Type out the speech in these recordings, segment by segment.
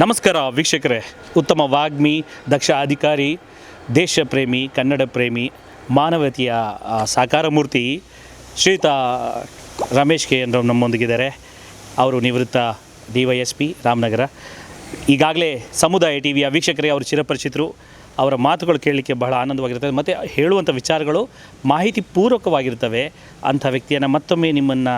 ನಮಸ್ಕಾರ ವೀಕ್ಷಕರೇ. ಉತ್ತಮ ವಾಗ್ಮಿ ದಕ್ಷ ಅಧಿಕಾರಿ ದೇಶ ಪ್ರೇಮಿ ಕನ್ನಡ ಪ್ರೇಮಿ ಮಾನವತೆಯ ಸಾಕಾರ ಮೂರ್ತಿ ಶ್ರೀಯುತ ರಮೇಶ್ ಕೆ ಎನ್ರವ್ ನಮ್ಮೊಂದಿಗಿದ್ದಾರೆ. ಅವರು ನಿವೃತ್ತ D Y S P Ramanagara. ಈಗಾಗಲೇ ಸಮುದಾಯ ಟಿ ವಿಯ ವೀಕ್ಷಕರೇ ಅವರು ಚಿರಪರಿಚಿತರು. ಅವರ ಮಾತುಗಳು ಕೇಳಲಿಕ್ಕೆ ಬಹಳ ಆನಂದವಾಗಿರ್ತದೆ ಮತ್ತು ಹೇಳುವಂಥ ವಿಚಾರಗಳು ಮಾಹಿತಿ ಪೂರ್ವಕವಾಗಿರ್ತವೆ ಅಂಥ ವ್ಯಕ್ತಿಯನ್ನು ಮತ್ತೊಮ್ಮೆ ನಿಮ್ಮನ್ನು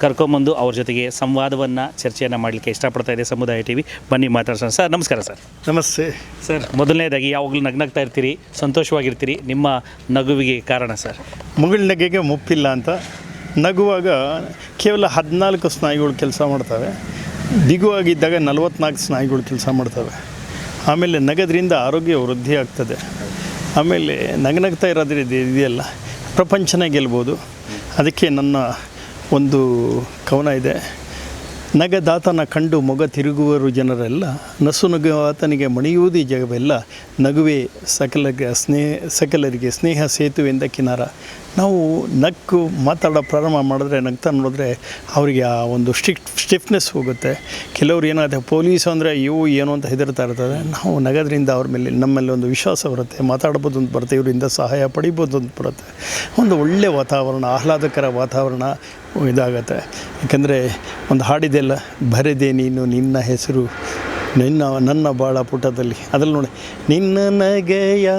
ಕರ್ಕೊಂಬಂದು ಅವ್ರ ಜೊತೆಗೆ ಸಂವಾದವನ್ನು ಚರ್ಚೆಯನ್ನು ಮಾಡಲಿಕ್ಕೆ ಇಷ್ಟಪಡ್ತಾ ಇದೆ ಸಮುದಾಯ ಟಿ ವಿ. ಬನ್ನಿ ಮಾತಾಡ್ಸೋಣ. ಸರ್ ನಮಸ್ಕಾರ ಸರ್. ನಮಸ್ತೆ. ಸರ್ ಮೊದಲನೇದಾಗಿ ಯಾವಾಗಲೂ ನಗ್ನಗ್ತಾ ಇರ್ತೀರಿ ಸಂತೋಷವಾಗಿರ್ತೀರಿ ನಿಮ್ಮ ನಗುವಿಗೆ ಕಾರಣ ಸರ್? ಮುಗಿಳ ನಗೆಗೆ ಮುಪ್ಪಿಲ್ಲ ಅಂತ. ನಗುವಾಗ ಕೇವಲ ಹದಿನಾಲ್ಕು ಸ್ನಾಯುಗಳು ಕೆಲಸ ಮಾಡ್ತವೆ. ಬಿಗುವಾಗಿದ್ದಾಗ ನಲವತ್ನಾಲ್ಕು ಸ್ನಾಯುಗಳು ಕೆಲಸ ಮಾಡ್ತವೆ. ಆಮೇಲೆ ನಗದ್ರಿಂದ ಆರೋಗ್ಯ ವೃದ್ಧಿ ಆಗ್ತದೆ. ಆಮೇಲೆ ನಗನಗ್ತಾ ಇರೋದ್ರಿಂದ ಇದೆಯಲ್ಲ ಪ್ರಪಂಚನೇ ಗೆಲ್ಬೋದು. ಅದಕ್ಕೆ ನನ್ನ ಒಂದು ಕವನ ಇದೆ. ನಗದಾತನ ಕಂಡು ಮೊಗ ತಿರುಗುವರು ಜನರೆಲ್ಲ, ನಸು ನಗು ಆತನಿಗೆ ಮಣಿಯುವುದೇ ಜಗವೆಲ್ಲ, ನಗುವೆ ಸಕಲರಿಗೆ ಸ್ನೇಹ ಸಕಲರಿಗೆ ಸ್ನೇಹ ಸೇತುವೆಂದ ಕಿನಾರ. ನಾವು ನಕ್ಕು ಮಾತಾಡೋ ಪ್ರಾರಂಭ ಮಾಡಿದ್ರೆ ನಗ್ತಾ ನೋಡಿದ್ರೆ ಅವರಿಗೆ ಆ ಒಂದು ಸ್ಟಿಕ್ ಸ್ಟಿಫ್ನೆಸ್ ಹೋಗುತ್ತೆ. ಕೆಲವ್ರು ಏನಾಗುತ್ತೆ, ಪೊಲೀಸ್ ಅಂದರೆ ಇವು ಏನು ಅಂತ ಹೆದರ್ತಾ ಇರ್ತದೆ ನಾವು ನಗೋದ್ರಿಂದ ಅವ್ರ ಮೇಲೆ, ನಮ್ಮಲ್ಲಿ ಒಂದು ವಿಶ್ವಾಸ ಬರುತ್ತೆ. ಮಾತಾಡ್ಬೋದು ಅಂತ ಬರುತ್ತೆ, ಇವರಿಂದ ಸಹಾಯ ಪಡಿಬೋದು ಅಂತ ಬರುತ್ತೆ. ಒಂದು ಒಳ್ಳೆಯ ವಾತಾವರಣ, ಆಹ್ಲಾದಕರ ವಾತಾವರಣ ಇದಾಗತ್ತೆ. ಯಾಕಂದರೆ ಒಂದು ಹಾಡಿದೆಲ್ಲ ಬರೆದೆ ನೀನು ನಿನ್ನ ಹೆಸರು ನಿನ್ನ, ನನ್ನ ಬಾಳ ಪುಟದಲ್ಲಿ. ಅದ್ರಲ್ಲಿ ನೋಡಿ, ನಿನ್ನ ನಗೆಯ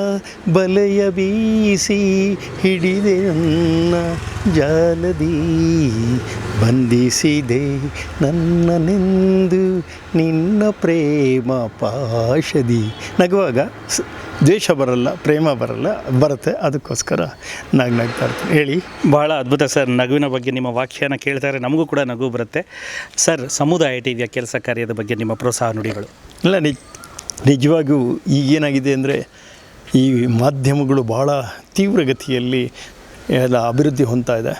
ಬಲೆಯ ಬೀಸಿ ಹಿಡಿದೆ ನನ್ನ ಜಾಲದಿ. ಬಂಧಿಸಿದೆ ನನ್ನ ನನ್ನನೆಂದು ನಿನ್ನ ಪ್ರೇಮ ಪಾಶದಿ. ನಗುವಾಗ ದ್ವೇಷ ಬರಲ್ಲ ಪ್ರೇಮ ಬರಲ್ಲ ಬರುತ್ತೆ. ಅದಕ್ಕೋಸ್ಕರ ನಗ್ ನಗ್ತಾ ಇರ್ತೀನಿ. ಹೇಳಿ. ಬಹಳ ಅದ್ಭುತ ಸರ್ ನಗುವಿನ ಬಗ್ಗೆ ನಿಮ್ಮ ವಾಕ್ಯನ ಕೇಳ್ತಾರೆ. ನಮಗೂ ಕೂಡ ನಗು ಬರುತ್ತೆ. ಸರ್ ಸಮುದಾಯ ಟಿ ವಿಯ ಕೆಲಸ ಕಾರ್ಯದ ಬಗ್ಗೆ ನಿಮ್ಮ ಪ್ರೋತ್ಸಾಹ ನುಡಿಗಳು. ಇಲ್ಲ ನಿಜ ನಿಜವಾಗಿಯೂ ಈಗೇನಾಗಿದೆ ಅಂದರೆ ಈ ಮಾಧ್ಯಮಗಳು ಭಾಳ ತೀವ್ರಗತಿಯಲ್ಲಿ ಎಲ್ಲ ಅಭಿವೃದ್ಧಿ ಹೊಂದ್ತಾ ಇದೆ.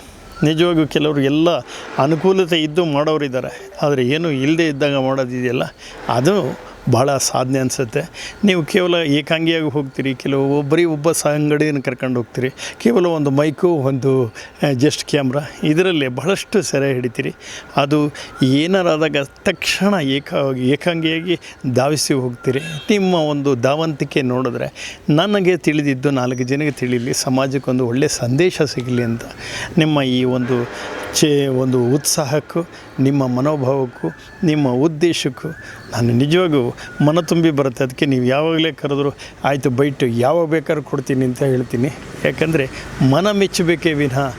ನಿಜವಾಗಿಯೂ ಕೆಲವರು ಎಲ್ಲ ಅನುಕೂಲತೆ ಇದ್ದು ಮಾಡೋರಿದ್ದಾರೆ ಆದರೆ ಏನು ಇಲ್ಲದೆ ಇದ್ದಾಗ ಮಾಡೋದಿದೆಯಲ್ಲ ಅದು ಭಾಳ ಸಾಧನೆ ಅನಿಸುತ್ತೆ. ನೀವು ಕೇವಲ ಏಕಾಂಗಿಯಾಗಿ ಹೋಗ್ತೀರಿ, ಕೆಲವು ಒಬ್ಬರಿ ಒಬ್ಬ ಸಂಗಡಿಯನ್ನು ಕರ್ಕೊಂಡು ಹೋಗ್ತೀರಿ, ಕೇವಲ ಒಂದು ಮೈಕು, ಒಂದು ಜಸ್ಟ್ ಕ್ಯಾಮ್ರಾ, ಇದರಲ್ಲಿ ಬಹಳಷ್ಟು ಸೆರೆ ಹಿಡಿತೀರಿ. ಅದು ಏನಾರಾದಾಗ ತಕ್ಷಣ ಏಕಾ, ಏಕಾಂಗಿಯಾಗಿ ಧಾವಿಸಿ ಹೋಗ್ತೀರಿ. ನಿಮ್ಮ ಒಂದು ಧಾವಂತಿಕೆ ನೋಡಿದ್ರೆ ನನಗೆ ತಿಳಿದಿದ್ದು ನಾಲ್ಕು ಜನಕ್ಕೆ ತಿಳಿಯಲಿ ಸಮಾಜಕ್ಕೊಂದು ಒಳ್ಳೆಯ ಸಂದೇಶ ಸಿಗಲಿ ಅಂತ. ನಿಮ್ಮ ಈ ಒಂದು ಚೇ, ಒಂದು ಉತ್ಸಾಹಕ್ಕೂ ನಿಮ್ಮ ಮನೋಭಾವಕ್ಕೂ, ನಿಮ್ಮ ಉದ್ದೇಶಕ್ಕೂ, ನಾನು ನಿಜವಾಗೂ ಮನ ತುಂಬಿ ಬರುತ್ತೆ. ಅದಕ್ಕೆ ನೀವು ಯಾವಾಗಲೇ ಕರೆದ್ರು, ಆಯಿತು ಬೈಟು, ಯಾವಾಗ ಬೇಕಾದ್ರೂ ಕೊಡ್ತೀನಿ ಅಂತ ಹೇಳ್ತೀನಿ. ಯಾಕಂದರೆ ಮನ ಮೆಚ್ಚಬೇಕೇ ವಿನಃ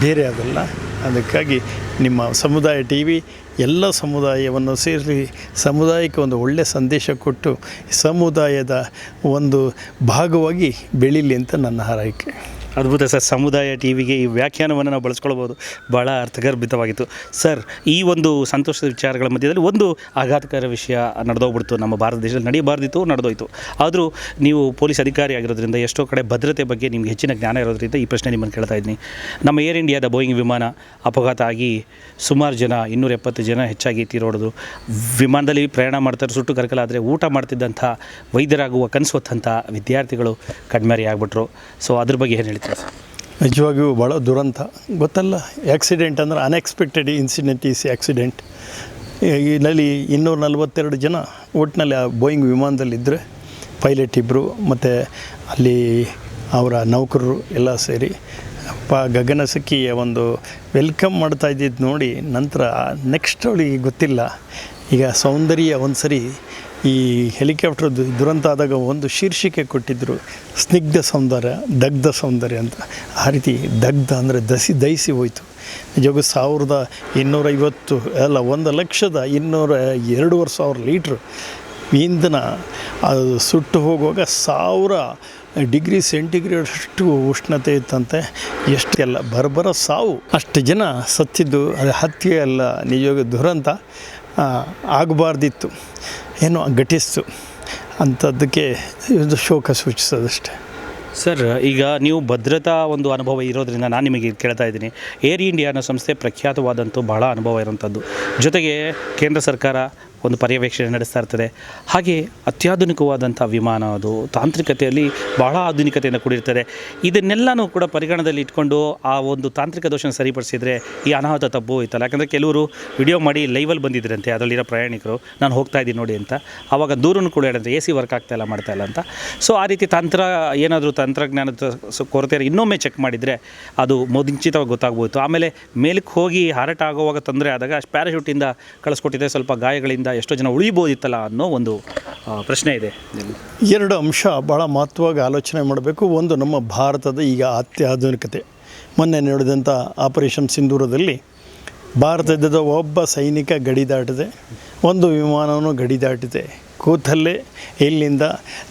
ಬೇರೆ ಅದಲ್ಲ. ಅದಕ್ಕಾಗಿ ನಿಮ್ಮ ಸಮುದಾಯ ಟಿ ವಿ ಎಲ್ಲ ಸಮುದಾಯವನ್ನು ಸೇರಿಸಿ ಸಮುದಾಯಕ್ಕೆ ಒಂದು ಒಳ್ಳೆಯ ಸಂದೇಶ ಕೊಟ್ಟು, ಸಮುದಾಯದ ಒಂದು ಭಾಗವಾಗಿ ಬೆಳೀಲಿ ಅಂತ ನನ್ನ ಹಾರೈಕೆ. ಅದ್ಭುತ ಸರ್. ಸಮುದಾಯ ಟಿ ವಿಗೆ ಈ ವ್ಯಾಖ್ಯಾನವನ್ನು ನಾವು ಬಳಸ್ಕೊಳ್ಬೋದು. ಭಾಳ ಅರ್ಥಗರ್ಭಿತವಾಗಿತ್ತು. ಸರ್, ಈ ಒಂದು ಸಂತೋಷದ ವಿಚಾರಗಳ ಮಧ್ಯದಲ್ಲಿ ಒಂದು ಆಘಾತಕರ ವಿಷಯ ನಡೆದೋಗ್ಬಿಡ್ತು. ನಮ್ಮ ಭಾರತ ದೇಶದಲ್ಲಿ ನಡೆಯಬಾರ್ದಿತ್ತು, ನಡೆದೋಯ್ತು. ಆದರೂ ನೀವು ಪೊಲೀಸ್ ಅಧಿಕಾರಿ ಆಗಿರೋದ್ರಿಂದ ಎಷ್ಟೋ ಕಡೆ ಭದ್ರತೆ ಬಗ್ಗೆ ನಿಮ್ಗೆ ಹೆಚ್ಚಿನ ಜ್ಞಾನ ಇರೋದ್ರಿಂದ ಈ ಪ್ರಶ್ನೆ ನಿಮ್ಮನ್ನು ಕೇಳ್ತಾ ಇದ್ದೀನಿ. ನಮ್ಮ ಏರ್ ಇಂಡಿಯಾದ ಬೋಯಿಂಗ್ ವಿಮಾನ ಅಪಘಾತ ಆಗಿ ಸುಮಾರು ಜನ ಇನ್ನೂರ ಎಪ್ಪತ್ತು ಜನ ಹೆಚ್ಚಾಗಿ ತೀರೋಡೋದು. ವಿಮಾನದಲ್ಲಿ ಪ್ರಯಾಣ ಮಾಡ್ತಾರೆ, ಸುಟ್ಟು ಕರಕಲಾದರೆ ಊಟ ಮಾಡ್ತಿದ್ದಂಥ ವೈದ್ಯರಾಗುವ ಕನಸು ಹೊತ್ತಂಥ ವಿದ್ಯಾರ್ಥಿಗಳು ಕಣ್ಮರಿ ಆಗಿಬಿಟ್ರು ಸೊ, ಅದ್ರ ಬಗ್ಗೆ ಏನು ಹೇಳ್ತೀರಾ? ಸರ್ ನಿಜವಾಗಿಯೂ ಭಾಳ ದುರಂತ. ಗೊತ್ತಲ್ಲ? ಆ್ಯಕ್ಸಿಡೆಂಟ್ ಅಂದರೆ ಅನ್ಎಕ್ಸ್ಪೆಕ್ಟೆಡ್ ಇನ್ಸಿಡೆಂಟ್ ಈಸ್ ಆ್ಯಕ್ಸಿಡೆಂಟ್ ಇದರಲ್ಲಿ ಇನ್ನೂರ ನಲವತ್ತೆರಡು ಜನ ಒಟ್ಟಿನಲ್ಲಿ ಆ ಬೋಯಿಂಗ್ ವಿಮಾನದಲ್ಲಿದ್ದರೆ ಪೈಲಟ್ ಇಬ್ಬರು ಮತ್ತು ಅಲ್ಲಿ ಅವರ ನೌಕರರು ಎಲ್ಲ ಸೇರಿ. ಪ ಗಗನಸಖಿಯ ಒಂದು ವೆಲ್ಕಮ್ ಮಾಡ್ತಾ ಇದ್ದಿದ್ದು ನೋಡಿ, ನಂತರ ನೆಕ್ಸ್ಟ್ ಅವಳಿಗೆ ಗೊತ್ತಿಲ್ಲ. ಈಗ ಸೌಂದರ್ಯ ಒಂದು ಸರಿ ಈ ಹೆಲಿಕಾಪ್ಟರ್ ದುರಂತ ಆದಾಗ ಒಂದು ಶೀರ್ಷಿಕೆ ಕೊಟ್ಟಿದ್ದರು ಸ್ನಿಗ್ಧ ಸೌಂದರ್ಯ, ದಗ್ಧ ಸೌಂದರ್ಯ ಅಂತ. ಆ ರೀತಿ ದಗ್ಧ ಅಂದರೆ ದಸಿ, ದಹಿಸಿ ಹೋಯಿತು. ನಿಜವಾಗೂ ಸಾವಿರದ ಇನ್ನೂರೈವತ್ತು, ಅಲ್ಲ, ಒಂದು ಲಕ್ಷದ ಇನ್ನೂರ ಎರಡೂವರೆ ಸಾವಿರ ಲೀಟ್ರ್ ಇಂಧನ ಅದು ಸುಟ್ಟು ಹೋಗುವಾಗ ಸಾವಿರ ಡಿಗ್ರಿ ಸೆಂಟಿಗ್ರೇಡ್ ಅಷ್ಟು ಉಷ್ಣತೆ ಇತ್ತಂತೆ. ಎಷ್ಟು ಎಲ್ಲ ಬರಬರ ಸಾವು. ಅಷ್ಟು ಜನ ಸತ್ತಿದ್ದು, ಅದು ಹತ್ಯೆ ಅಲ್ಲ ನಿಜವಾಗ ದುರಂತ ಆಗಬಾರ್ದಿತ್ತು. ಏನೋ ಘಟಿಸ್ತು ಅಂಥದ್ದಕ್ಕೆ ಇದು ಶೋಕ ಸೂಚಿಸೋದಷ್ಟೆ. ಸರ್, ಈಗ ನೀವು ಭದ್ರತಾ ಒಂದು ಅನುಭವ ಇರೋದ್ರಿಂದ ನಾನು ನಿಮಗೆ ಕೇಳ್ತಾ ಇದ್ದೀನಿ. ಏರ್ ಇಂಡಿಯಾ ಅನ್ನೋ ಸಂಸ್ಥೆ ಪ್ರಖ್ಯಾತವಾದಂಥ ಬಹಳ ಅನುಭವ ಇರೋಂಥದ್ದು ಜೊತೆಗೆ ಕೇಂದ್ರ ಸರ್ಕಾರ ಒಂದು ಪರ್ಯವೇಕ್ಷಣೆ ನಡೆಸ್ತಾ ಇರ್ತದೆ. ಹಾಗೆ ಅತ್ಯಾಧುನಿಕವಾದಂಥ ವಿಮಾನ ಅದು ತಾಂತ್ರಿಕತೆಯಲ್ಲಿ ಬಹಳ ಆಧುನಿಕತೆಯನ್ನು ಕೂಡಿರ್ತದೆ. ಇದನ್ನೆಲ್ಲನೂ ಕೂಡ ಪರಿಗಣದಲ್ಲಿ ಇಟ್ಕೊಂಡು ಆ ಒಂದು ತಾಂತ್ರಿಕ ದೋಷನ ಸರಿಪಡಿಸಿದರೆ ಈ ಅನಾಹುತ ತಪ್ಪು ಹೋಯ್ತಲ್ಲ. ಯಾಕಂದರೆ ಕೆಲವರು ವಿಡಿಯೋ ಮಾಡಿ ಲೈವಲ್ಲಿ ಬಂದಿದ್ದರಂತೆ ಅದರಲ್ಲಿರೋ ಪ್ರಯಾಣಿಕರು, ನಾನು ಹೋಗ್ತಾ ಇದ್ದೀನಿ ನೋಡಿ ಅಂತ. ಆವಾಗ ದೂರನ್ನು ಕೂಡ ಹೇಳಿದ್ರೆ ಎ ಸಿ ವರ್ಕ್ ಆಗ್ತಾ ಇಲ್ಲ, ಮಾಡ್ತಾ ಇಲ್ಲ ಅಂತ. ಸೊ, ಆ ರೀತಿ ತಂತ್ರ, ಏನಾದರೂ ತಂತ್ರಜ್ಞಾನದ ಕೊರತೆ ಇನ್ನೊಮ್ಮೆ ಚೆಕ್ ಮಾಡಿದರೆ ಅದು ಮುಂಚಿತವಾಗಿ ಗೊತ್ತಾಗ್ಬೋದು ಆಮೇಲೆ ಮೇಲಕ್ಕೆ ಹೋಗಿ ಹಾರಾಟ ಆಗುವಾಗ ತೊಂದರೆ ಆದಾಗ ಪ್ಯಾರಾಶೂಟಿಂದ ಕಳಿಸ್ಕೊಟ್ಟಿದ್ದೆ ಸ್ವಲ್ಪ ಗಾಯಗಳಿಂದ ಎಷ್ಟೋ ಜನ ಉಳಿಬೋದಿತ್ತಲ್ಲ ಅನ್ನೋ ಒಂದು ಪ್ರಶ್ನೆ ಇದೆ. ಎರಡು ಅಂಶ ಭಾಳ ಮಹತ್ವವಾಗಿ ಆಲೋಚನೆ ಮಾಡಬೇಕು. ಒಂದು ನಮ್ಮ ಭಾರತದ ಈಗ ಅತ್ಯಾಧುನಿಕತೆ ಮೊನ್ನೆ ನಡೆದಂಥ ಆಪರೇಷನ್ ಸಿಂಧೂರದಲ್ಲಿ ಭಾರತದ ಒಬ್ಬ ಸೈನಿಕ ಗಡಿ ದಾಟಿದೆ. ಒಂದು ವಿಮಾನವನ್ನು ಗಡಿ ದಾಟಿದೆ. ಕೂತಲ್ಲೇ ಇಲ್ಲಿಂದ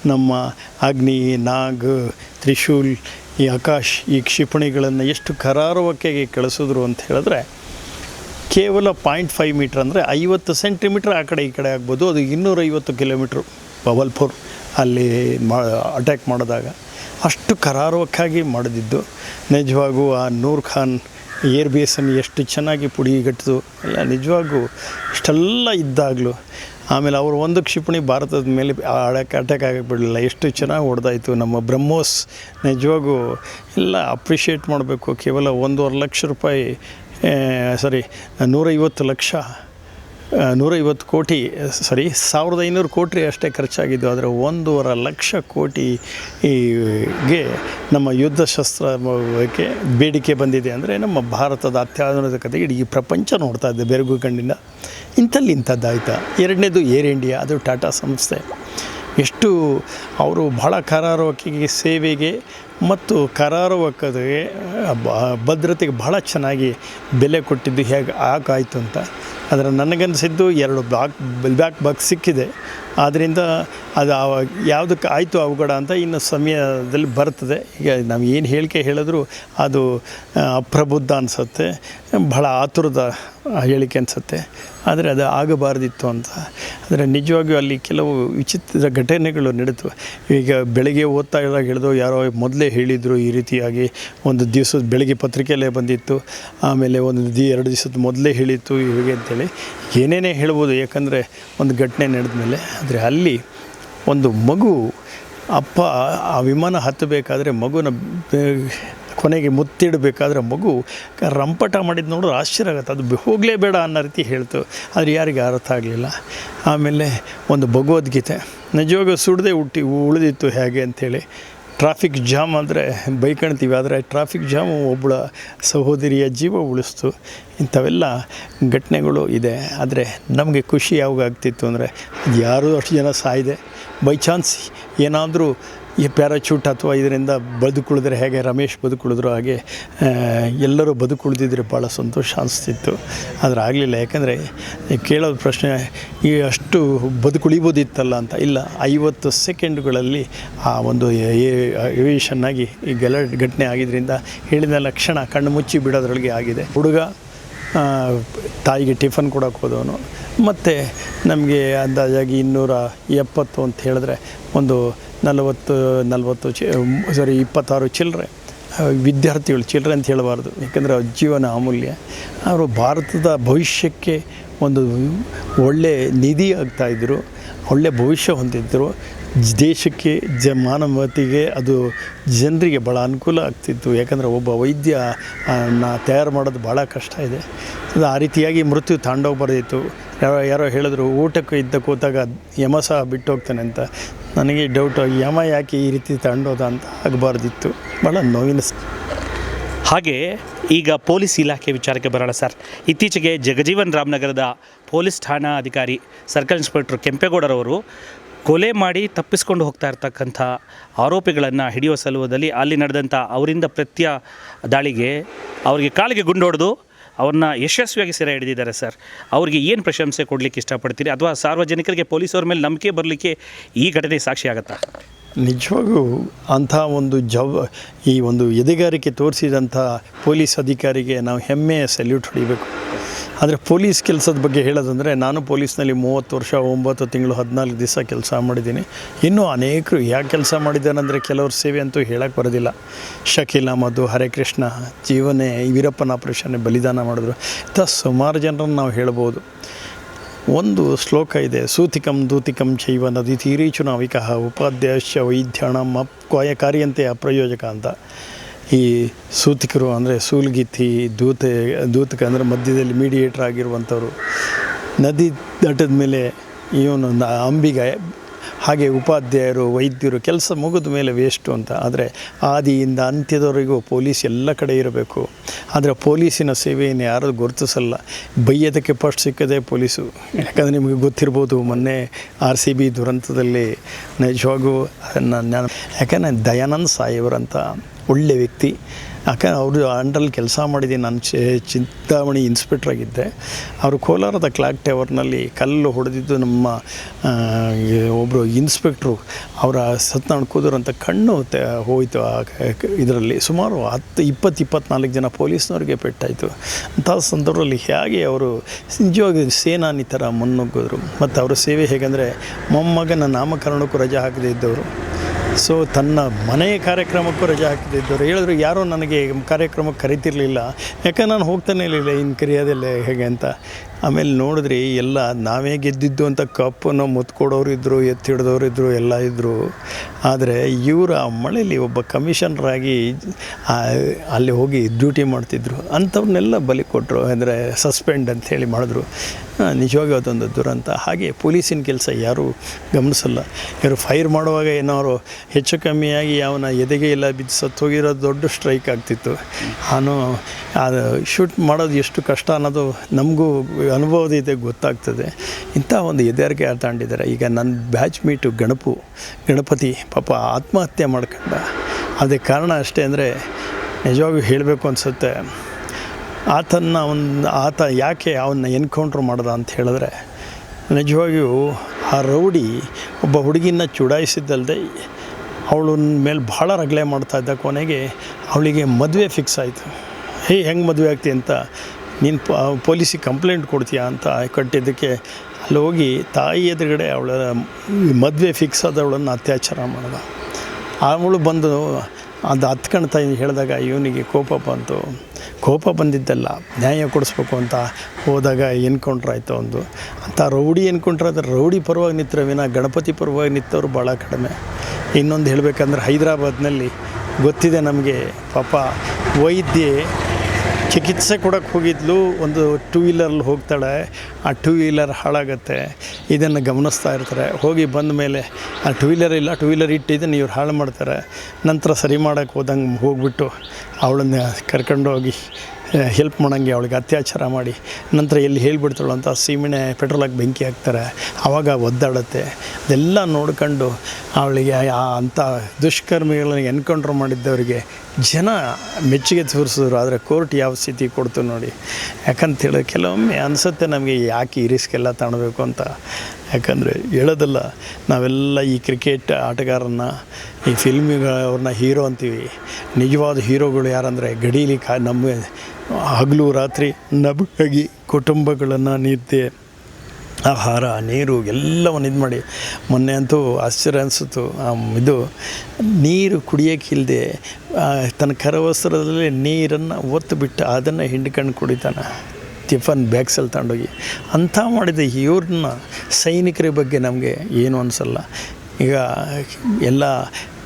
ನಮ್ಮ ಅಗ್ನಿ, ನಾಗ್, ತ್ರಿಶೂಲ್, ಈ ಆಕಾಶ್ ಈ ಕ್ಷಿಪಣಿಗಳನ್ನು ಎಷ್ಟು ಕರಾರುವಕ್ಕೆ ಕಳಿಸಿದ್ರು ಅಂತ ಹೇಳಿದ್ರೆ ಕೇವಲ ಪಾಯಿಂಟ್ ಫೈವ್ ಮೀಟ್ರ್ ಅಂದರೆ ಐವತ್ತು ಸೆಂಟಿಮೀಟ್ರ್ ಆ ಕಡೆ ಈ ಕಡೆ ಆಗ್ಬೋದು. ಅದು ಇನ್ನೂರೈವತ್ತು ಕಿಲೋಮೀಟ್ರು ಬವಲ್ಪುರ್ ಅಲ್ಲಿ ಮಾ ಅಟ್ಯಾಕ್ ಮಾಡಿದಾಗ. ಅಷ್ಟು ಕರಾರುವಕ್ಕಾಗಿ ಮಾಡಿದ್ದು. ನಿಜವಾಗೂ ಆ ನೂರ್ ಖಾನ್ ಏರ್ ಬೇಸನ್ನು ಎಷ್ಟು ಚೆನ್ನಾಗಿ ಪುಡಿಗಟ್ಟಿದು ಎಲ್ಲ ನಿಜವಾಗೂ ಇಷ್ಟೆಲ್ಲ ಇದ್ದಾಗಲೂ ಆಮೇಲೆ ಅವರು ಒಂದು ಕ್ಷಿಪಣಿ ಭಾರತದ ಮೇಲೆ ಅಟ್ಯಾಕ್ ಅಟ್ಯಾಕ್ ಆಗಕ್ಕೆ ಬಿಡಲಿಲ್ಲ ಎಷ್ಟು ಚೆನ್ನಾಗಿ ಹೊಡೆದಾಯಿತು ನಮ್ಮ ಬ್ರಹ್ಮೋಸ್. ನಿಜವಾಗೂ ಎಲ್ಲ ಅಪ್ರಿಷಿಯೇಟ್ ಮಾಡಬೇಕು. ಕೇವಲ ಒಂದೂವರೆ ಲಕ್ಷ ರೂಪಾಯಿ ಸಾರಿ, ನೂರೈವತ್ತು ಲಕ್ಷ ನೂರೈವತ್ತು ಕೋಟಿ, ಸಾರಿ, ಸಾವಿರದ ಐನೂರು ಕೋಟಿ ಅಷ್ಟೇ ಖರ್ಚಾಗಿದ್ದು, ಆದರೆ ಒಂದೂವರೆ ಲಕ್ಷ ಕೋಟಿ ಈ ಗೆ ನಮ್ಮ ಯುದ್ಧ ಶಸ್ತ್ರಕ್ಕೆ ಬೇಡಿಕೆ ಬಂದಿದೆ. ಅಂದರೆ ನಮ್ಮ ಭಾರತದ ಅತ್ಯಾಧುನಿಕತೆ ಇಡೀ ಪ್ರಪಂಚ ನೋಡ್ತಾ ಇದೆ ಬೆರಗು ಕಣ್ಣಿಂದ. ಇಂಥಲ್ಲಿ ಇಂಥದ್ದಾಯ್ತಾ ಎರಡನೇದು ಏರ್ ಇಂಡಿಯಾ, ಅದು ಟಾಟಾ ಸಂಸ್ಥೆ. ಎಷ್ಟು, ಅವರು ಬಹಳ ಕರಾರೋಕಿಗೆ ಸೇವೆಗೆ ಮತ್ತು ಕರಾರು ಬ- ಭದ್ರತೆಗೆ ಬಹಳ ಚೆನ್ನಾಗಿ ಬೆಲೆ ಕೊಟ್ಟಿದ್ದು ಹೇಗೆ ಆಗಾಯಿತು ಅಂತ. ಆದರೆ ನನಗನ್ಸಿದ್ದು ಎರಡು ಬ್ಯಾಕ್ ಬ್ಯಾಕ್ ಬಾಕ್ಸ್ ಸಿಕ್ಕಿದೆ. ಆದ್ದರಿಂದ ಅದು ಆವಾಗ ಯಾವುದಕ್ಕೆ ಆಯಿತು ಅವಘಡ ಅಂತ ಇನ್ನು ಸಮಯದಲ್ಲಿ ಬರ್ತದೆ. ಈಗ ನಾವು ಏನು ಹೇಳಿಕೆ ಹೇಳಿದ್ರು ಅದು ಅಪ್ರಬುದ್ಧ ಅನಿಸುತ್ತೆ, ಬಹಳ ಆತುರದ ಹೇಳಿಕೆ ಅನಿಸುತ್ತೆ. ಆದರೆ ಅದು ಆಗಬಾರ್ದಿತ್ತು ಅಂತ. ಆದರೆ ನಿಜವಾಗಿಯೂ ಅಲ್ಲಿ ಕೆಲವು ವಿಚಿತ್ರ ಘಟನೆಗಳು ನಡೆದು ಈಗ ಬೆಳಗ್ಗೆ ಓದ್ತಾ ಇದ್ದಾಗ ಹೇಳಿದ್ರು, ಯಾರೋ ಮೊದಲೇ ಹೇಳಿದರು ಈ ರೀತಿಯಾಗಿ ಒಂದು ದಿವಸದ ಬೆಳಗ್ಗೆ ಪತ್ರಿಕೆಯಲ್ಲೇ ಬಂದಿತ್ತು, ಆಮೇಲೆ ಒಂದು ದಿ, ಎರಡು ದಿವಸದ ಮೊದಲೇ ಹೇಳಿತ್ತು, ಹೀಗೆ ಅಂತೇಳಿ. ಏನೇನೇ ಹೇಳ್ಬೋದು ಯಾಕಂದರೆ ಒಂದು ಘಟನೆ ನಡೆದ ಮೇಲೆ ಆದರೆ ಅಲ್ಲಿ ಒಂದು ಮಗು, ಅಪ್ಪ ಆ ವಿಮಾನ ಹತ್ತಬೇಕಾದ್ರೆ ಮಗುನ ಕೊನೆಗೆ ಮುತ್ತಿಡಬೇಕಾದ್ರೆ ಮಗು ರಂಪಟ ಮಾಡಿದ್ದು ನೋಡಿದ್ರೆ ಆಶ್ಚರ್ಯ ಆಗುತ್ತೆ. ಅದು ಹೋಗಲೇಬೇಡ ಅನ್ನೋ ರೀತಿ ಹೇಳ್ತು. ಆದರೆ ಯಾರಿಗೆ ಅರ್ಥ ಆಗಲಿಲ್ಲ. ಆಮೇಲೆ ಒಂದು ಭಗವದ್ಗೀತೆ. ನಿಜವಾಗ ಸುಡದೆ ಹುಟ್ಟಿ ಉಳಿದಿತ್ತು ಹೇಗೆ ಅಂಥೇಳಿ. ಟ್ರಾಫಿಕ್ ಜಾಮ್ ಅಂದರೆ ಬೈಕಣ್ತೀವಿ ಆದರೆ ಟ್ರಾಫಿಕ್ ಜಾಮು ಒಬ್ಬಳ ಸಹೋದರಿಯ ಜೀವ ಉಳಿಸ್ತು. ಇಂಥವೆಲ್ಲ ಘಟನೆಗಳು ಇದೆ. ಆದರೆ ನಮಗೆ ಖುಷಿ ಯಾವಾಗ ಆಗ್ತಿತ್ತು ಅಂದರೆ ಅದು ಯಾರೂ ಅಷ್ಟು ಜನ ಸಾಯಿದೆ. ಬೈ ಚಾನ್ಸ್ ಏನಾದರೂ ಈ ಪ್ಯಾರಾಚೂಟ್ ಅಥವಾ ಇದರಿಂದ ಬದುಕುಳಿದ್ರೆ ಹೇಗೆ ರಮೇಶ್ ಬದುಕುಳಿದ್ರು ಹಾಗೆ ಎಲ್ಲರೂ ಬದುಕುಳಿದಿದ್ರೆ ಭಾಳ ಸಂತೋಷ ಅನಿಸ್ತಿತ್ತು. ಆದರೆ ಆಗಲಿಲ್ಲ, ಯಾಕಂದರೆ ಕೇಳೋದು ಪ್ರಶ್ನೆ, ಈ ಅಷ್ಟು ಬದುಕುಳಿಬೋದಿತ್ತಲ್ಲ ಅಂತ. ಇಲ್ಲ, ಐವತ್ತು ಸೆಕೆಂಡ್ಗಳಲ್ಲಿ ಆ ಒಂದು ಏವಿಯೇಷನ್ ಆಗಿ ಈ ಗಲ, ಘಟನೆ ಆಗಿದ್ದರಿಂದ ಹೇಳಿದ ಲಕ್ಷಣ ಕಣ್ಣು ಮುಚ್ಚಿ ಬಿಡೋದ್ರೊಳಗೆ ಆಗಿದೆ. ಹುಡುಗ ತಾಯಿಗೆ ಟಿಫನ್ ಕೊಡೋಕೆ ಹೋದವನು. ಮತ್ತು ನಮಗೆ ಅಂದಾಜಾಗಿ ಇನ್ನೂರ ಎಪ್ಪತ್ತು ಅಂತ ಹೇಳಿದ್ರೆ ಒಂದು ನಲವತ್ತು ನಲವತ್ತು ಚಿ ಸಾರಿ ಇಪ್ಪತ್ತಾರು ಚಿಲ್ಲರೆ ವಿದ್ಯಾರ್ಥಿಗಳು ಚಿಲ್ಲರೆ ಅಂತ ಹೇಳಬಾರ್ದು. ಯಾಕಂದರೆ ಅವ್ರ ಜೀವನ ಅಮೂಲ್ಯ. ಅವರು ಭಾರತದ ಭವಿಷ್ಯಕ್ಕೆ ಒಂದು ಒಳ್ಳೆ ನಿಧಿ ಆಗ್ತಾಯಿದ್ರು ಒಳ್ಳೆ ಭವಿಷ್ಯ ಹೊಂದಿದ್ದರು ದೇಶಕ್ಕೆ ಜ ಮಾನವತೆಗೆ ಅದು ಜನರಿಗೆ ಭಾಳ ಅನುಕೂಲ ಆಗ್ತಿತ್ತು. ಯಾಕಂದರೆ ಒಬ್ಬ ವೈದ್ಯ ನಾ ತಯಾರು ಮಾಡೋದು ಭಾಳ ಕಷ್ಟ ಇದೆ. ಅದು ಆ ರೀತಿಯಾಗಿ ಮೃತ್ಯು ತಾಂಡೋಗ್ಬಾರ್ದಿತ್ತು ಯಾರೋ ಯಾರೋ ಹೇಳಿದ್ರು, ಊಟಕ್ಕೆ ಇದ್ದ ಕೂತಾಗ ಯಮ ಸಹ ಬಿಟ್ಟು ಹೋಗ್ತಾನೆ ಅಂತ. ನನಗೆ ಡೌಟ್ ಯಮ ಯಾಕೆ ಈ ರೀತಿ ತಾಂಡೋದ ಅಂತ ಆಗಬಾರ್ದಿತ್ತು. ಭಾಳ ನೋವಿನ ಹಾಗೆ ಈಗ ಪೊಲೀಸ್ ಇಲಾಖೆ ವಿಚಾರಕ್ಕೆ ಬರೋಣ ಸರ್. ಇತ್ತೀಚೆಗೆ ಜಗಜೀವನ್ ರಾಮನಗರದ ಪೊಲೀಸ್ ಠಾಣಾ ಅಧಿಕಾರಿ, ಸರ್ಕಲ್ ಇನ್ಸ್ಪೆಕ್ಟರ್ ಕೆಂಪೇಗೌಡರವರು ಕೊಲೆ ಮಾಡಿ ತಪ್ಪಿಸ್ಕೊಂಡು ಹೋಗ್ತಾ ಇರ್ತಕ್ಕಂಥ ಆರೋಪಿಗಳನ್ನು ಹಿಡಿಯುವ ಸಲುವದಲ್ಲಿ ಅಲ್ಲಿ ನಡೆದಂಥ ಅವರಿಂದ ಪ್ರತ್ಯ ದಾಳಿಗೆ ಅವರಿಗೆ ಕಾಲಿಗೆ ಗುಂಡೊಡೆದು ಅವ್ರನ್ನ ಯಶಸ್ವಿಯಾಗಿ ಸೆರೆ ಹಿಡಿದಿದ್ದಾರೆ ಸರ್. ಅವರಿಗೆ ಏನು ಪ್ರಶಂಸೆ ಕೊಡಲಿಕ್ಕೆ ಇಷ್ಟಪಡ್ತೀರಿ? ಅಥವಾ ಸಾರ್ವಜನಿಕರಿಗೆ ಪೊಲೀಸವ್ರ ಮೇಲೆ ನಂಬಿಕೆ ಬರಲಿಕ್ಕೆ ಈ ಘಟನೆ ಸಾಕ್ಷಿ ಆಗುತ್ತಾ? ನಿಜವಾಗೂ ಅಂಥ ಒಂದು ಜವ ಈ ಒಂದು ಎದೆಗಾರಿಕೆ ತೋರಿಸಿದಂಥ ಪೊಲೀಸ್ ಅಧಿಕಾರಿಗೆ ನಾವು ಹೆಮ್ಮೆಯ ಸಲ್ಯೂಟ್ ಹೊಡಿಬೇಕು. ಆದರೆ ಪೊಲೀಸ್ ಕೆಲಸದ ಬಗ್ಗೆ ಹೇಳೋದಂದರೆ ನಾನು ಪೊಲೀಸ್ನಲ್ಲಿ ಮೂವತ್ತು ವರ್ಷ, ಒಂಬತ್ತು ತಿಂಗಳು, ಹದಿನಾಲ್ಕು ದಿವಸ ಕೆಲಸ ಮಾಡಿದ್ದೀನಿ. ಇನ್ನೂ ಅನೇಕರು ಯಾಕೆ ಕೆಲಸ ಮಾಡಿದ್ದಾನಂದರೆ ಕೆಲವ್ರ ಸೇವೆ ಅಂತೂ ಹೇಳಕ್ಕೆ ಬರೋದಿಲ್ಲ. ಶಕೀಲ್ ಅಹಮದ್ ಹರೇ ಕೃಷ್ಣ ಜೀವನೇ, ವೀರಪ್ಪನ ಆಪರೇಷನ್ ಬಲಿದಾನ ಮಾಡಿದ್ರು. ಇಂಥ ಸುಮಾರು ಜನರನ್ನು ನಾವು ಹೇಳ್ಬೋದು. ಒಂದು ಶ್ಲೋಕ ಇದೆ, ಸೂತಿಕಂ ದೂತಿಕಂ ಚೈವ ನದಿ ತೀರಿ ಚುನಾವಿಕ ಉಪಾಧ್ಯಾಯ ವೈದ್ಯಣ ಅಪ್ ಕಾರ್ಯಂತೆ ಅಪ್ರಯೋಜಕ ಅಂತ. ಈ ಸೂತಿಕರು ಅಂದರೆ ಸೂಲ್ಗಿತ್ತಿ, ದೂತ, ದೂತಕ ಅಂದರೆ ಮಧ್ಯದಲ್ಲಿ ಮೀಡಿಯೇಟರ್ ಆಗಿರುವಂಥವ್ರು. ನದಿ ದಟ್ಟದ ಮೇಲೆ ಇವನು ಅಂಬಿಗ, ಹಾಗೆ ಉಪಾಧ್ಯಾಯರು, ವೈದ್ಯರು, ಕೆಲಸ ಮುಗಿದ ಮೇಲೆ ವೇಸ್ಟು ಅಂತ. ಆದರೆ ಆದಿಯಿಂದ ಅಂತ್ಯದವರೆಗೂ ಪೊಲೀಸ್ ಎಲ್ಲ ಕಡೆ ಇರಬೇಕು. ಆದರೆ ಪೊಲೀಸಿನ ಸೇವೆಯನ್ನು ಯಾರು ಗುರುತಿಸಲ್ಲ. ಬೈಯೋದಕ್ಕೆ ಫಸ್ಟ್ ಸಿಕ್ಕದೆ ಪೊಲೀಸು. ಯಾಕಂದರೆ ನಿಮಗೆ ಗೊತ್ತಿರ್ಬೋದು, ಮೊನ್ನೆ ಆರ್ ಸಿ ಬಿ ದುರಂತದಲ್ಲಿ ನಿಜವಾಗೂ ನಾನು ಯಾಕಂದರೆ ದಯಾನಂದ್ ಸಾಯಿಯವರಂತ ಒಳ್ಳೆ ವ್ಯಕ್ತಿ. ಯಾಕಂದ್ರೆ ಅವರು ಅಂಡರಲ್ಲಿ ಕೆಲಸ ಮಾಡಿದ್ದೀನಿ, ನಾನು ಚಿಂತಾಮಣಿ ಇನ್ಸ್ಪೆಕ್ಟರ್ ಆಗಿದ್ದೆ. ಅವರು ಕೋಲಾರದ ಕ್ಲಾಕ್ ಟವರ್ನಲ್ಲಿ ಕಲ್ಲು ಹೊಡೆದಿದ್ದು ನಮ್ಮ ಒಬ್ಬರು ಇನ್ಸ್ಪೆಕ್ಟ್ರು ಅವರ ಸತ್ನ ಕೂದರು ಅಂತ ಕಣ್ಣು ಹೋಯಿತು ಆ, ಇದರಲ್ಲಿ. ಸುಮಾರು ಹತ್ತು, ಇಪ್ಪತ್ತು, ಇಪ್ಪತ್ನಾಲ್ಕು ಜನ ಪೊಲೀಸ್ನವ್ರಿಗೆ ಪೆಟ್ಟಾಯಿತು. ಅಂಥ ಸಂದರ್ಭದಲ್ಲಿ ಹೇಗೆ ಅವರು ನಿಜವಾಗಿ ಸೇನಾನಿ ಥರ ಮುನ್ನುಗ್ಗಿದ್ರು. ಮತ್ತು ಅವರ ಸೇವೆ ಹೇಗೆಂದರೆ ಮೊಮ್ಮಗನ ನಾಮಕರಣಕ್ಕೂ ರಜೆ ಹಾಕದೇ ಇದ್ದವರು. ಸೊ ತನ್ನ ಮನೆಯ ಕಾರ್ಯಕ್ರಮಕ್ಕೂ ರಜೆ ಹಾಕಿದ್ದವರು ಹೇಳಿದ್ರು, ಯಾರೂ ನನಗೆ ಕಾರ್ಯಕ್ರಮಕ್ಕೆ ಕರಿತಿರ್ಲಿಲ್ಲ. ಯಾಕಂದ್ರೆ ನಾನು ಹೋಗ್ತಾನೆ ಇರಲಿಲ್ಲ ಇನ್ನು ಕರೆಯೋದಿಲ್ಲ ಹೇಗೆ ಅಂತ. ಆಮೇಲೆ ನೋಡಿದ್ರಿ ಎಲ್ಲ ನಾವೇ ಗೆದ್ದಿದ್ದು ಅಂತ ಕಪ್ಪನ್ನು ಮುತ್ಕೊಡೋರು ಇದ್ದರು ಎತ್ತಿಡ್ದವ್ರು ಇದ್ದರು ಎಲ್ಲ ಇದ್ದರು ಆದರೆ ಇವರು ಆ ಮಳೆಯಲ್ಲಿ ಒಬ್ಬ ಕಮಿಷನರಾಗಿ ಅಲ್ಲಿ ಹೋಗಿ ಡ್ಯೂಟಿ ಮಾಡ್ತಿದ್ರು. ಅಂಥವ್ರನ್ನೆಲ್ಲ ಬಲಿ ಕೊಟ್ಟರು ಅಂದರೆ ಸಸ್ಪೆಂಡ್ ಅಂತ ಹೇಳಿ ಮಾಡಿದ್ರು. ನಿಜವಾಗಿ ಅದೊಂದು ದುರಂತ. ಹಾಗೆ ಪೊಲೀಸಿನ ಕೆಲಸ ಯಾರೂ ಗಮನಿಸಲ್ಲ. ಇವರು ಫೈರ್ ಮಾಡುವಾಗ ಏನಾದ್ರು ಹೆಚ್ಚು ಕಮ್ಮಿಯಾಗಿ ಅವನ ಎದೆಗೆ ಎಲ್ಲ ಬಿದ್ದು ಸತ್ತೋಗಿರೋ ದೊಡ್ಡ ಸ್ಟ್ರೈಕ್ ಆಗ್ತಿತ್ತು. ನಾನು ಅದು ಶೂಟ್ ಮಾಡೋದು ಎಷ್ಟು ಕಷ್ಟ ಅನ್ನೋದು ನಮಗೂ ಅನುಭವದ ಗೊತ್ತಾಗ್ತದೆ. ಇಂಥ ಒಂದು ಹೆದರಿಕೆ ತಾಂಡಿದ್ದಾರೆ. ಈಗ ನನ್ನ ಬ್ಯಾಚ್ ಮೀಟು ಗಣಪು, ಗಣಪತಿ ಪಾಪ ಆತ್ಮಹತ್ಯೆ ಮಾಡ್ಕೊಂಡ. ಅದಕ್ಕೆ ಕಾರಣ ಅಷ್ಟೇ ಅಂದರೆ ನಿಜವಾಗ್ಲೂ ಹೇಳಬೇಕು ಅನಿಸುತ್ತೆ. ಆತನ ಒಂದು, ಆತ ಯಾಕೆ ಅವನ್ನ ಎನ್ಕೌಂಟ್ರ್ ಮಾಡ್ದ ಅಂತ ಹೇಳಿದ್ರೆ, ನಿಜವಾಗಿಯೂ ಆ ರೌಡಿ ಒಬ್ಬ ಹುಡುಗಿನ ಚುಡಾಯಿಸಿದ್ದಲ್ಲದೆ ಅವಳ ಮೇಲೆ ಭಾಳ ರಗಳೆ ಮಾಡ್ತಾ ಇದ್ದ ಕೊನೆಗೆ ಅವಳಿಗೆ ಮದುವೆ ಫಿಕ್ಸ್ ಆಯಿತು. ಹೇ ಹೆಂಗೆ ಮದುವೆ ಆಗ್ತಿ ಅಂತ ನೀನು ಪೊಲೀಸಿಗೆ ಕಂಪ್ಲೇಂಟ್ ಕೊಡ್ತೀಯಾ ಅಂತ ಕಟ್ಟಿದ್ದಕ್ಕೆ ಅಲ್ಲಿ ಹೋಗಿ ತಾಯಿ ಎದುರುಗಡೆ ಅವಳ ಮದುವೆ ಫಿಕ್ಸ್ ಆದವಳನ್ನು ಅತ್ಯಾಚಾರ ಮಾಡ್ದ. ಅವಳು ಬಂದು ಅದು ತಾಯಿ ಹೇಳಿದಾಗ ಇವನಿಗೆ ಕೋಪ ಬಂತು. ಕೋಪ ಬಂದಿದ್ದಲ್ಲ ನ್ಯಾಯ ಕೊಡಿಸ್ಬೇಕು ಅಂತ ಹೋದಾಗ ಎನ್ಕೌಂಟ್ರ್ ಆಯಿತು ಒಂದು. ಅಂತ ರೌಡಿ ಎನ್ಕೌಂಟ್ರ್ ಆದರೆ ರೌಡಿ ಪರವಾಗಿ ನಿಂತರ ವಿನ ಗಣಪತಿ ಪರವಾಗಿ ನಿಂತವ್ರು ಭಾಳ ಕಡಿಮೆ. ಇನ್ನೊಂದು ಹೇಳಬೇಕಂದ್ರೆ ಹೈದರಾಬಾದ್ನಲ್ಲಿ ಗೊತ್ತಿದೆ ನಮಗೆ ಪಾಪ ವೈದ್ಯೆ ಚಿಕಿತ್ಸೆ ಕೊಡೋಕ್ಕೆ ಹೋಗಿದ್ಲು, ಒಂದು ಟೂ ವೀಲರಲ್ಲಿ ಹೋಗ್ತಾಳೆ. ಆ ಟೂ ವೀಲರ್ ಹಾಳಾಗತ್ತೆ. ಇದನ್ನು ಗಮನಿಸ್ತಾ ಇರ್ತಾರೆ. ಹೋಗಿ ಬಂದ ಮೇಲೆ ಆ ಟೂ ವೀಲರ್ ಇಲ್ಲ ಟೂ ವೀಲರ್ ಇಟ್ಟಿದ್ದನ್ನು ಇವ್ರು ಹಾಳು ಮಾಡ್ತಾರೆ. ನಂತರ ಸರಿ ಮಾಡೋಕ್ಕೆ ಹೋದಂಗೆ ಹೋಗ್ಬಿಟ್ಟು ಅವಳನ್ನ ಕರ್ಕೊಂಡೋಗಿ ಹೆಲ್ಪ್ ಮಾಡೋಂಗೆ ಅವಳಿಗೆ ಅತ್ಯಾಚಾರ ಮಾಡಿ. ನಂತರ ಎಲ್ಲಿ ಹೇಳಿಬಿಡ್ತಾಳು ಅಂತ ಸೀಮೆಣೆ ಪೆಟ್ರೋಲಾಗಿ ಬೆಂಕಿ ಹಾಕ್ತಾರೆ. ಆವಾಗ ಒದ್ದಾಡುತ್ತೆ. ಅದೆಲ್ಲ ನೋಡ್ಕೊಂಡು ಅವಳಿಗೆ ಆ ಅಂಥ ದುಷ್ಕರ್ಮಿಗಳನ್ನ ಎನ್ಕೌಂಟ್ರ್ ಮಾಡಿದ್ದವರಿಗೆ ಜನ ಮೆಚ್ಚುಗೆ ತೋರಿಸಿದ್ರು. ಆದರೆ ಕೋರ್ಟ್ ಯಾವ ಸ್ಥಿತಿ ಕೊಡ್ತು ನೋಡಿ. ಯಾಕಂತೇಳಿ ಕೆಲವೊಮ್ಮೆ ಅನಿಸುತ್ತೆ ನಮಗೆ ಯಾಕೆ ಈ ರಿಸ್ಕೆಲ್ಲ ತಗೊಳ್ಬೇಕು ಅಂತ. ಯಾಕಂದರೆ ಹೇಳೋದಲ್ಲ, ನಾವೆಲ್ಲ ಈ ಕ್ರಿಕೆಟ್ ಆಟಗಾರನ್ನ, ಈ ಫಿಲ್ಮ್ಗಳವ್ರನ್ನ ಹೀರೋ ಅಂತೀವಿ. ನಿಜವಾದ ಹೀರೋಗಳು ಯಾರಂದರೆ ಗಡೀಲಿ ಕಾ, ನಮ್ಮ ಹಗಲು ರಾತ್ರಿ ನಬಗಾಗಿ ಕುಟುಂಬಗಳನ್ನು ನಿದ್ದೆ, ಆಹಾರ, ನೀರು ಎಲ್ಲವನ್ನು ಇದು ಮಾಡಿ. ಮೊನ್ನೆ ಅಂತೂ ಆಶ್ಚರ್ಯ ಅನಿಸಿತು ಇದು ನೀರು ಕುಡಿಯೋಕ್ಕಿಲ್ಲದೆ ತನ್ನ ಕರವಸ್ತ್ರದಲ್ಲಿ ನೀರನ್ನು ಒತ್ತು ಬಿಟ್ಟು ಅದನ್ನು ಹಿಂಡ್ಕೊಂಡು ಕುಡಿತಾನೆ. ಟಿಫನ್ ಬ್ಯಾಗ್ಸಲ್ಲಿ ತಗೊಂಡೋಗಿ. ಅಂಥ ಮಾಡಿದ ಇವ್ರನ್ನ ಸೈನಿಕರ ಬಗ್ಗೆ ನಮಗೆ ಏನು ಅನಿಸಲ್ಲ. ಈಗ ಎಲ್ಲ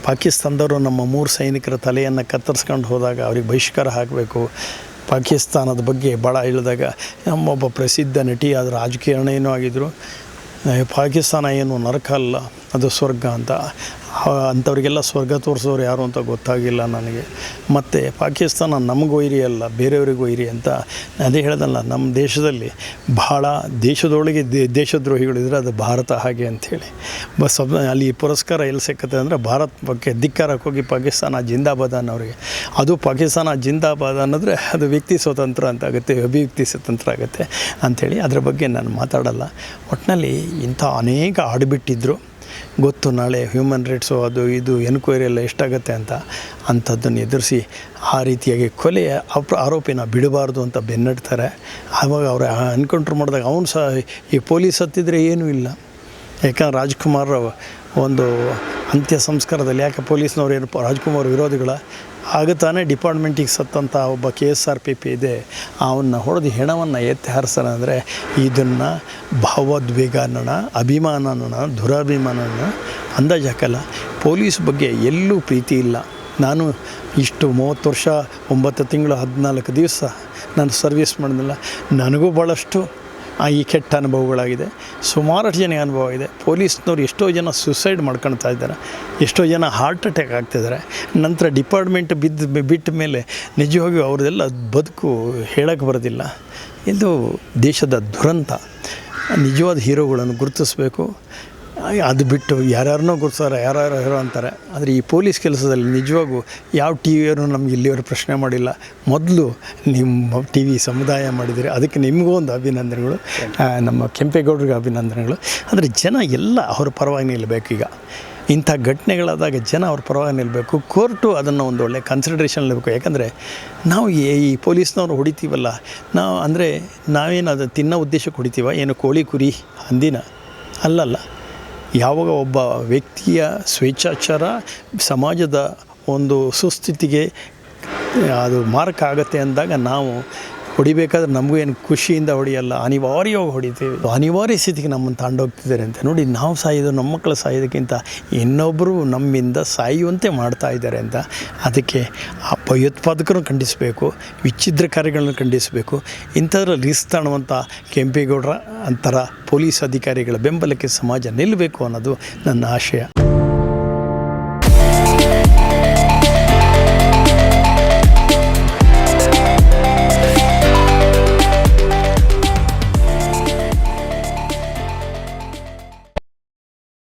ಪಾಕಿಸ್ತಾನದವರು ನಮ್ಮ ಮೂರು ಸೈನಿಕರ ತಲೆಯನ್ನು ಕತ್ತರಿಸ್ಕೊಂಡು ಹೋದಾಗ ಅವ್ರಿಗೆ ಬಹಿಷ್ಕಾರ ಹಾಕಬೇಕು. ಪಾಕಿಸ್ತಾನದ ಬಗ್ಗೆ ಭಾಳ ಹೇಳಿದಾಗ, ನಮ್ಮೊಬ್ಬ ಪ್ರಸಿದ್ಧ ನಟಿ ಆದ ರಾಜಕಾರಣಿಯೂ ಆಗಿದ್ದರು ಪಾಕಿಸ್ತಾನ ಏನು ನರಕ ಅಲ್ಲ, ಅದು ಸ್ವರ್ಗ ಅಂತ. ಅಂಥವ್ರಿಗೆಲ್ಲ ಸ್ವರ್ಗ ತೋರಿಸೋರು ಯಾರು ಅಂತ ಗೊತ್ತಾಗಿಲ್ಲ ನನಗೆ. ಮತ್ತು ಪಾಕಿಸ್ತಾನ ನಮಗೂ ಇರಿ ಅಲ್ಲ, ಬೇರೆಯವ್ರಿಗೂ ಇರಿ ಅಂತ ಅದೇ ಹೇಳ್ದಲ್ಲ, ನಮ್ಮ ದೇಶದಲ್ಲಿ ಭಾಳ ದೇಶದೊಳಗೆ ದೇಶದ್ರೋಹಿಗಳಿದ್ರೆ ಅದು ಭಾರತ ಹಾಗೆ ಅಂಥೇಳಿ. ಬಸ್ ಅಲ್ಲಿ ಪುರಸ್ಕಾರ ಎಲ್ಲಿ ಸಿಕ್ಕತ್ತೆ ಅಂದರೆ ಭಾರತ್ ಬಗ್ಗೆ ಧಿಕ್ಕಾರಕ್ಕೆ ಹೋಗಿ ಪಾಕಿಸ್ತಾನ ಜಿಂದಾಬಾದ್ ಅನ್ನೋರಿಗೆ. ಅದು ಪಾಕಿಸ್ತಾನ ಜಿಂದಾಬಾದ್ ಅನ್ನೋದ್ರೆ ಅದು ವ್ಯಕ್ತಿ ಸ್ವತಂತ್ರ ಅಂತ ಆಗುತ್ತೆ, ಅಭಿವ್ಯಕ್ತಿ ಸ್ವತಂತ್ರ ಆಗುತ್ತೆ ಅಂಥೇಳಿ ಅದ್ರ ಬಗ್ಗೆ ನಾನು ಮಾತಾಡಲ್ಲ. ಒಟ್ಟಿನಲ್ಲಿ ಇಂಥ ಅನೇಕ ಆಡಿಬಿಟ್ಟಿದ್ರು. ಗೊತ್ತು, ನಾಳೆ ಹ್ಯೂಮನ್ ರೈಟ್ಸು ಅದು ಇದು ಎನ್ಕ್ವೈರಿ ಎಲ್ಲ ಎಷ್ಟಾಗತ್ತೆ ಅಂತ ಅಂಥದ್ದನ್ನು ಎದುರಿಸಿ ಆ ರೀತಿಯಾಗಿ ಕೊಲೆಯ ಅಪ್ರ, ಆರೋಪಿನ ಬಿಡಬಾರ್ದು ಅಂತ ಬೆನ್ನಡ್ತಾರೆ. ಆವಾಗ ಅವರು ಎನ್ಕೌಂಟ್ರ್ ಮಾಡಿದಾಗ ಅವನು ಸಹ ಈ ಪೊಲೀಸ್ ಹತ್ತಿದ್ರೆ ಏನೂ ಇಲ್ಲ. ಯಾಕಂದ್ರೆ ರಾಜ್ಕುಮಾರ್ ಒಂದು ಅಂತ್ಯ ಸಂಸ್ಕಾರದಲ್ಲಿ ಯಾಕೆ ಪೊಲೀಸ್ನವ್ರು ಏನು ರಾಜ್ಕುಮಾರ್ ವಿರೋಧಿಗಳ ಆಗ ತಾನೇ ಡಿಪಾರ್ಟ್ಮೆಂಟಿಗೆ ಸತ್ತಂಥ ಒಬ್ಬ K S R P P ಇದೆ. ಅವನ್ನ ಹೊಡೆದು ಹೆಣವನ್ನು ಎತ್ತಿ ಹಾರಿಸೋಣ ಅಂದರೆ ಇದನ್ನು ಭಾವೋದ್ವೇಗನ ದುರಾಭಿಮಾನ ದುರಾಭಿಮಾನನ ಅಂದಾಜು ಹಾಕಲ್ಲ. ಪೊಲೀಸ್ ಬಗ್ಗೆ ಎಲ್ಲೂ ಪ್ರೀತಿ ಇಲ್ಲ. ನಾನು ಇಷ್ಟು ಮೂವತ್ತು ವರ್ಷ, ಒಂಬತ್ತು ತಿಂಗಳು, ಹದಿನಾಲ್ಕು ದಿವಸ ನಾನು ಸರ್ವಿಸ್ ಮಾಡಿದ್ನಲ್ಲ, ನನಗೂ ಭಾಳಷ್ಟು ಈ ಕೆಟ್ಟ ಅನುಭವಗಳಾಗಿದೆ. ಸುಮಾರು ಜನ ಅನುಭವ ಇದೆ ಪೊಲೀಸ್ನವ್ರು ಎಷ್ಟೋ ಜನ ಸುಸೈಡ್ ಮಾಡ್ಕೊಳ್ತಾ ಇದ್ದಾರೆ. ಎಷ್ಟೋ ಜನ ಹಾರ್ಟ್ ಅಟ್ಯಾಕ್ ಆಗ್ತಿದ್ದಾರೆ. ನಂತರ ಡಿಪಾರ್ಟ್ಮೆಂಟ್ ಬಿದ್ದ ಬಿಟ್ಟ ಮೇಲೆ ನಿಜವಾಗಿಯೂ ಅವ್ರದ್ದೆಲ್ಲ ಬದುಕು ಹೇಳಕ್ಕೆ ಬರೋದಿಲ್ಲ. ಇದು ದೇಶದ ದುರಂತ. ನಿಜವಾದ ಹೀರೋಗಳನ್ನು ಗುರುತಿಸ್ಬೇಕು. ಅದು ಬಿಟ್ಟು ಯಾರ್ಯಾರನ್ನೋ ಗುರ್ಸಾರ, ಯಾರ್ಯಾರು ಹೇಳೋ ಅಂತಾರೆ. ಆದರೆ ಈ ಪೊಲೀಸ್ ಕೆಲಸದಲ್ಲಿ ನಿಜವಾಗೂ ಯಾವ ಟಿ ವಿಯವರು ನಮ್ಗೆ ಇಲ್ಲಿವರು ಪ್ರಶ್ನೆ ಮಾಡಿಲ್ಲ. ಮೊದಲು ನಿಮ್ಮ ಟಿ ವಿ ಸಮುದಾಯ ಮಾಡಿದರೆ. ಅದಕ್ಕೆ ನಿಮಗೂ ಒಂದು ಅಭಿನಂದನೆಗಳು. ನಮ್ಮ ಕೆಂಪೇಗೌಡರಿಗೆ ಅಭಿನಂದನೆಗಳು. ಅಂದರೆ ಜನ ಎಲ್ಲ ಅವ್ರ ಪರವಾಗಿ ನಿಲ್ಲಬೇಕು ಈಗ. ಇಂಥ ಘಟನೆಗಳಾದಾಗ ಜನ ಅವ್ರ ಪರವಾಗಿ ನಿಲ್ಲಬೇಕು ಕೋರ್ಟು ಅದನ್ನು ಒಂದು ಒಳ್ಳೆ ಕನ್ಸಿಡ್ರೇಷನ್ ಇರಬೇಕು ಯಾಕಂದರೆ ನಾವು ಈ ಪೊಲೀಸ್ನವ್ರು ಹೊಡಿತೀವಲ್ಲ. ನಾವು, ಅಂದರೆ ನಾವೇನು ಅದು ತಿನ್ನೋ ಉದ್ದೇಶಕ್ಕೆ ಹೊಡಿತೀವ? ಏನು ಕೋಳಿ ಕುರಿ, ಹಂದಿನ? ಅಲ್ಲಲ್ಲ. ಯಾವಾಗ ಒಬ್ಬ ವ್ಯಕ್ತಿಯ ಸ್ವೇಚ್ಛಾಚಾರ ಸಮಾಜದ ಒಂದು ಸುಸ್ಥಿತಿಗೆ ಅದು ಮಾರಕ ಆಗುತ್ತೆ ಅಂದಾಗ ನಾವು ಹೊಡಿಬೇಕಾದ್ರೆ ನಮಗೂ ಏನು ಖುಷಿಯಿಂದ ಹೊಡಿಯಲ್ಲ, ಅನಿವಾರ್ಯವಾಗಿ ಹೊಡಿತೀವಿ. ಅನಿವಾರ್ಯ ಸ್ಥಿತಿಗೆ ನಮ್ಮನ್ನು ತಾಂಡೋಗ್ತಿದ್ದಾರೆ ಅಂತ ನೋಡಿ ನಾವು ಸಾಯೋದು, ನಮ್ಮ ಮಕ್ಕಳು ಸಾಯೋದಕ್ಕಿಂತ ಇನ್ನೊಬ್ಬರು ನಮ್ಮಿಂದ ಸಾಯುವಂತೆ ಮಾಡ್ತಾ ಇದ್ದಾರೆ ಅಂತ ಅದಕ್ಕೆ ಆ ಭಯೋತ್ಪಾದಕರನ್ನು ಖಂಡಿಸಬೇಕು, ವಿಚ್ಛಿದ್ರ ಕಾರ್ಯಗಳನ್ನು ಖಂಡಿಸಬೇಕು. ಇಂಥದ್ರಲ್ಲಿ ರಿಸ್ ತಾಣುವಂಥ ಕೆಂಪೇಗೌಡರ ಅಂತರ ಪೊಲೀಸ್ ಅಧಿಕಾರಿಗಳ ಬೆಂಬಲಕ್ಕೆ ಸಮಾಜ ನಿಲ್ಲಬೇಕು ಅನ್ನೋದು ನನ್ನ ಆಶಯ.